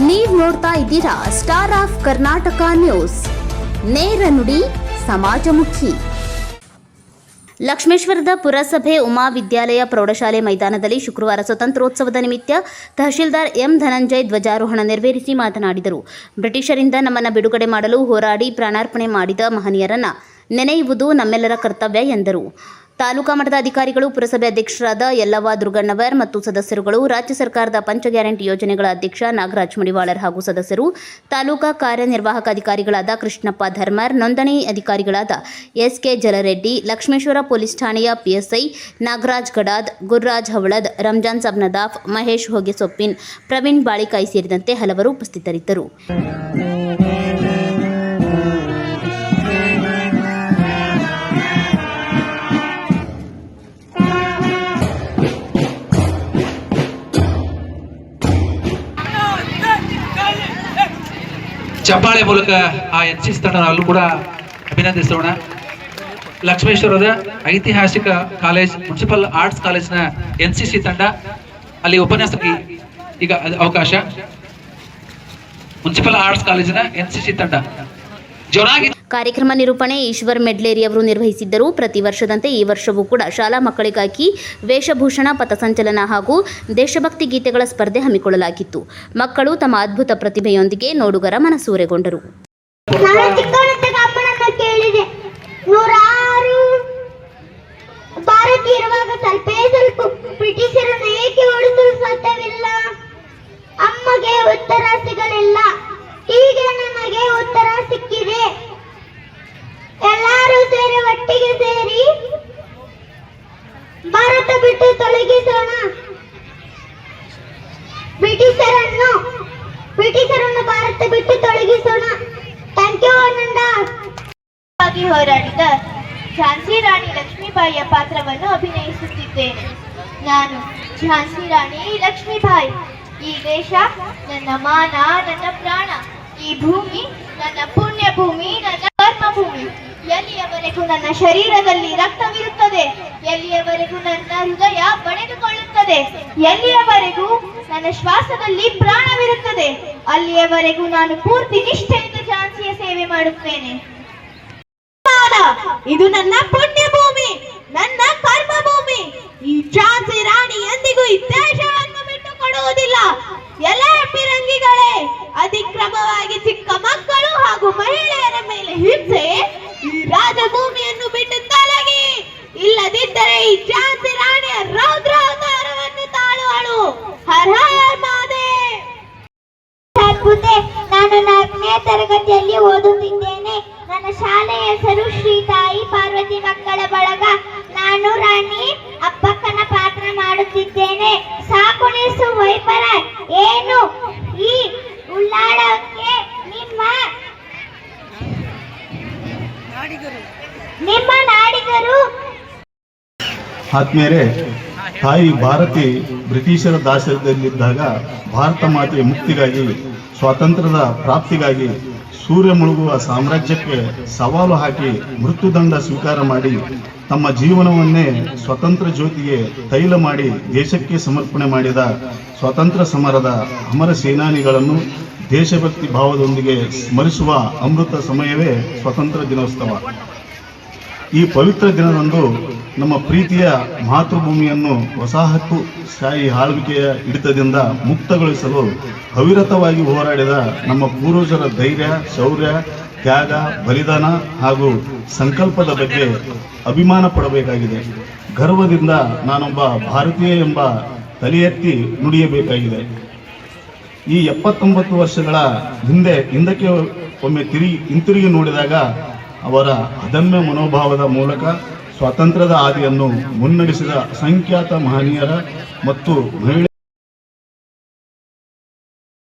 ನೀವ್ ನೋಡ್ತಾ ಇದ್ದೀರಾ ಸ್ಟಾರ್ ಆಫ್ ಕರ್ನಾಟಕ ನ್ಯೂಸ್ ನೇರ ನುಡಿ, ಸಮಾಜಮುಖಿ. ಲಕ್ಷ್ಮೇಶ್ವರದ ಪುರಸಭೆ ಉಮಾ ವಿದ್ಯಾಲಯ ಪ್ರೌಢಶಾಲೆ ಮೈದಾನದಲ್ಲಿ ಶುಕ್ರವಾರ ಸ್ವತಂತ್ರೋತ್ಸವದ ನಿಮಿತ್ತ ತಹಶೀಲ್ದಾರ್ ಎಂ ಧನಂಜಯ್ ಧ್ವಜಾರೋಹಣ ನೆರವೇರಿಸಿ ಮಾತನಾಡಿದರು. ಬ್ರಿಟಿಷರಿಂದ ನಮ್ಮನ್ನು ಬಿಡುಗಡೆ ಮಾಡಲು ಹೋರಾಡಿ ಪ್ರಾಣಾರ್ಪಣೆ ಮಾಡಿದ ಮಹನೀಯರನ್ನ ನೆನೆಯುವುದು ನಮ್ಮೆಲ್ಲರ ಕರ್ತವ್ಯ ಎಂದರು. ತಾಲೂಕಾ ಮಟ್ಟದ ಅಧಿಕಾರಿಗಳು, ಪುರಸಭೆ ಅಧ್ಯಕ್ಷರಾದ ಯಲ್ಲವ್ವ ದುರ್ಗಣ್ಣವರ್ ಮತ್ತು ಸದಸ್ಯರುಗಳು, ರಾಜ್ಯ ಸರ್ಕಾರದ ಪಂಚ ಗ್ಯಾರಂಟಿ ಯೋಜನೆಗಳ ಅಧ್ಯಕ್ಷ ನಾಗರಾಜ್ ಮಡಿವಾಳರ್ ಹಾಗೂ ಸದಸ್ಯರು, ತಾಲೂಕಾ ಕಾರ್ಯನಿರ್ವಾಹಕ ಅಧಿಕಾರಿಗಳಾದ ಕೃಷ್ಣಪ್ಪ ಧರ್ಮರ್, ನೋಂದಣಿ ಅಧಿಕಾರಿಗಳಾದ S K Jalareddy, Lakshmeshwar police ಠಾಣೆಯ P S I Nagaraj Gadad, Gurraj Havalad, Ramzan Sabnadaf, Mahesh Hogesoppin, Praveen Balikai ಸೇರಿದಂತೆ ಹಲವರು ಉಪಸ್ಥಿತರಿದ್ದರು. ಚಪ್ಪಾಳೆ ಮೂಲಕ ಆ ಎನ್ ಸಿ ತಂಡನಲ್ಲೂ ಕೂಡ ಅಭಿನಂದಿಸೋಣ. ಲಕ್ಷ್ಮೇಶ್ವರದ ಐತಿಹಾಸಿಕ ಕಾಲೇಜ್, ಮುನ್ಸಿಪಲ್ ಆರ್ಟ್ಸ್ ಕಾಲೇಜ್ನ ಎನ್ ಸಿ ಸಿ ತಂಡ ಅಲ್ಲಿ ಉಪನ್ಯಾಸಕಿ ಈಗ ಅವಕಾಶ. ಮುನ್ಸಿಪಲ್ ಆರ್ಟ್ಸ್ ಕಾಲೇಜಿನ ಎನ್ ಸಿ ಸಿ ತಂಡ ಜೋರಾಗಿ ಕಾರ್ಯಕ್ರಮ ನಿರೂಪಣೆ ಈಶ್ವರ್ ಮೆಡ್ಲೇರಿ ಅವರು ನಿರ್ವಹಿಸಿದ್ದರು. ಪ್ರತಿ ವರ್ಷದಂತೆ ಈ ವರ್ಷವೂ ಕೂಡ ಶಾಲಾ ಮಕ್ಕಳಿಗಾಗಿ ವೇಷಭೂಷಣ, ಪಥಸಂಚಲನ ಹಾಗೂ ದೇಶಭಕ್ತಿ ಗೀತೆಗಳ ಸ್ಪರ್ಧೆ ಹಮ್ಮಿಕೊಳ್ಳಲಾಗಿತ್ತು. ಮಕ್ಕಳು ತಮ್ಮ ಅದ್ಭುತ ಪ್ರತಿಭೆಯೊಂದಿಗೆ ನೋಡುಗರ ಮನಸೂರೆಗೊಂಡರು. ಸ್ವಲ್ಪ ತೊಲಗಿಸೋಣ ಬ್ರಿಟಿಷರನ್ನು ಬ್ರಿಟಿಷರನ್ನು ಭಾರತ ಬಿಟ್ಟು ತೊಲಗಿಸೋಣ. ಥ್ಯಾಂಕ್ ಯು ಆನಂದ. ಹೋರಾಡಿದ ಝಾನ್ಸಿ ರಾಣಿ ಲಕ್ಷ್ಮೀಬಾಯಿಯ ಪಾತ್ರವನ್ನು ಅಭಿನಯಿಸುತ್ತಿದ್ದೇನೆ. ನಾನು ಝಾನ್ಸಿ ರಾಣಿ ಲಕ್ಷ್ಮೀಬಾಯಿ. ಈ ದೇಶ ನನ್ನ ಮಾನ, ನನ್ನ ಪ್ರಾಣ. ಈ ಭೂಮಿ ನನ್ನ ಪುಣ್ಯ ಭೂಮಿ ನನ್ನ ಕರ್ಮ ಭೂಮಿ ಎಲ್ಲಿಯವರೆಗೂ ನನ್ನ ಶರೀರದಲ್ಲಿ ರಕ್ತವಿರುತ್ತದೆ ಎಲ್ಲಿಯವರೆಗೂ ನನ್ನ ಹೃದಯ ಬಡಿದುಕೊಳ್ಳುತ್ತದೆ ಎಲ್ಲಿಯವರೆಗೂ ನನ್ನ ಶ್ವಾಸದಲ್ಲಿ ಪ್ರಾಣವಿರುತ್ತದೆ? ಅಲ್ಲಿಯವರೆಗೂ ನಾನು ಪೂರ್ತಿ ನಿಷ್ಠೆಯಿಂದ ಝಾನ್ಸಿಯ ಸೇವೆ ಮಾಡುತ್ತೇನೆ. ಇದು ನನ್ನ ಪುಣ್ಯ ಭೂಮಿ ನನ್ನ ಕರ್ಮ ಭೂಮಿ ಶ್ರೀ ತಾಯಿ ಪಾರ್ವತಿ ಮಕ್ಕಳ ಬಳಗ ನಾನು ರಾಣಿ ಅಪ್ಪಕ್ಕನ ಪಾತ್ರ ಮಾಡುತ್ತಿದ್ದೇನೆ. ಸಾಕುಣಿಸು ವೈಪರ ಏನು ಈ ಉಳ್ಳಾಳಕ್ಕೆ ನಿಮ್ಮ ನಿಮ್ಮ ನಾಡಿಗರು? ಆತ್ಮೀಯರೇ ತಾಯಿ ಭಾರತಿ ಬ್ರಿಟಿಷರ ದಾಸದಲ್ಲಿದ್ದಾಗ ಭಾರತ ಮಾತೆಯ ಮುಕ್ತಿಗಾಗಿ ಸ್ವಾತಂತ್ರ್ಯದ ಪ್ರಾಪ್ತಿಗಾಗಿ ಸೂರ್ಯ ಮುಳುಗುವ ಸಾಮ್ರಾಜ್ಯಕ್ಕೆ ಸವಾಲು ಹಾಕಿ ಮೃತ್ಯುದಂಡ ಸ್ವೀಕಾರ ಮಾಡಿ ತಮ್ಮ ಜೀವನವನ್ನೇ ಸ್ವತಂತ್ರ ಜ್ಯೋತಿಗೆ ತೈಲ ಮಾಡಿ ದೇಶಕ್ಕೆ ಸಮರ್ಪಣೆ ಮಾಡಿದ ಸ್ವತಂತ್ರ ಸಮರದ ಅಮರ ಸೇನಾನಿಗಳನ್ನು ದೇಶಭಕ್ತಿ ಭಾವದೊಂದಿಗೆ ಸ್ಮರಿಸುವ ಅಮೃತ ಸಮಯವೇ ಸ್ವತಂತ್ರ ದಿನೋತ್ಸವ. ಈ ಪವಿತ್ರ ದಿನದಂದು ನಮ್ಮ ಪ್ರೀತಿಯ ಮಾತೃಭೂಮಿಯನ್ನು ವಸಾಹತು ಶಾಹಿ ಆಳ್ವಿಕೆಯ ಹಿಡಿತದಿಂದ ಮುಕ್ತಗೊಳಿಸಲು ಅವಿರತವಾಗಿ ಹೋರಾಡಿದ ನಮ್ಮ ಪೂರ್ವಜರ ಧೈರ್ಯ, ಶೌರ್ಯ, ತ್ಯಾಗ, ಬಲಿದಾನ ಹಾಗೂ ಸಂಕಲ್ಪದ ಬಗ್ಗೆ ಅಭಿಮಾನ ಪಡಬೇಕಾಗಿದೆ. ಗರ್ವದಿಂದ ನಾನೊಬ್ಬ ಭಾರತೀಯ ಎಂಬ ತಲೆ ಎತ್ತಿ ನುಡಿಯಬೇಕಾಗಿದೆ. ಈ ಎಪ್ಪತ್ತೊಂಬತ್ತು ವರ್ಷಗಳ ಹಿಂದೆ ಹಿಂದಕ್ಕೆ ಒಮ್ಮೆ ತಿರುಗಿ ಹಿಂತಿರುಗಿ ನೋಡಿದಾಗ ಅವರ ಅದಮ್ಯ ಮನೋಭಾವದ ಮೂಲಕ ಸ್ವಾತಂತ್ರ್ಯದ ಹಾದಿಯನ್ನು ಮುನ್ನಡೆಸಿದ ಸಂಖ್ಯಾತ ಮಹನೀಯರ ಮತ್ತು ಮಹಿಳೆ